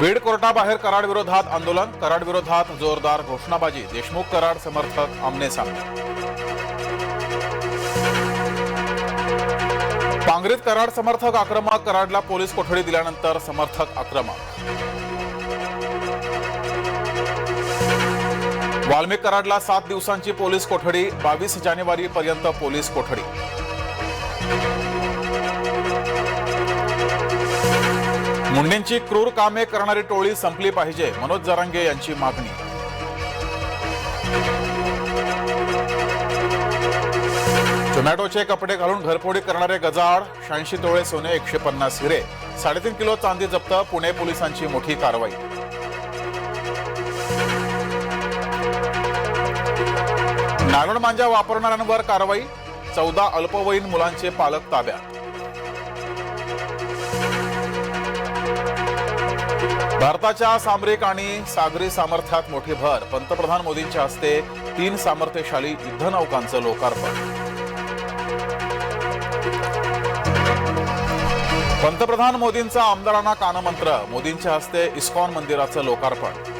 बीड कोर्टाबाहेर कराड विरोधात आंदोलन कराड विरोधात जोरदार घोषणाबाजी. देशमुख कराड समर्थक आमने सामने. पांगरीत कराड समर्थक आक्रमक कराडला पोलीस कोठडी दिल्यानंतर समर्थक आक्रमक. वाल्मिक कराडला सात दिवसांची पोलीस कोठडी बावीस जानेवारी पर्यंत पोलीस कोठडी. मुंडेंची क्रूर कामे करणारी टोळी संपली पाहिजे मनोज जरांगे यांची मागणी. झोमॅटोचे कपडे घालून घरफोडी करणारे गजाआड शहाऐंशी तोळे सोने एकशे पन्नास हिरे साडेतीन किलो चांदी जप्त पुणे पोलिसांची मोठी कारवाई. नायलॉन मांजा वापरणाऱ्यांवर कारवाई चौदा अल्पवयीन मुलांचे पालक ताब्यात. भारताच्या सामरिक आणि सागरी सामर्थ्यात मोठी भर. पंतप्रधान मोदींच्या हस्ते तीन सामर्थ्यशाली युद्धनौकांचं लोकार्पण. पंतप्रधान मोदींचा आमदारांना कानमंत्र. मोदींच्या हस्ते इस्कॉन मंदिराचं लोकार्पण.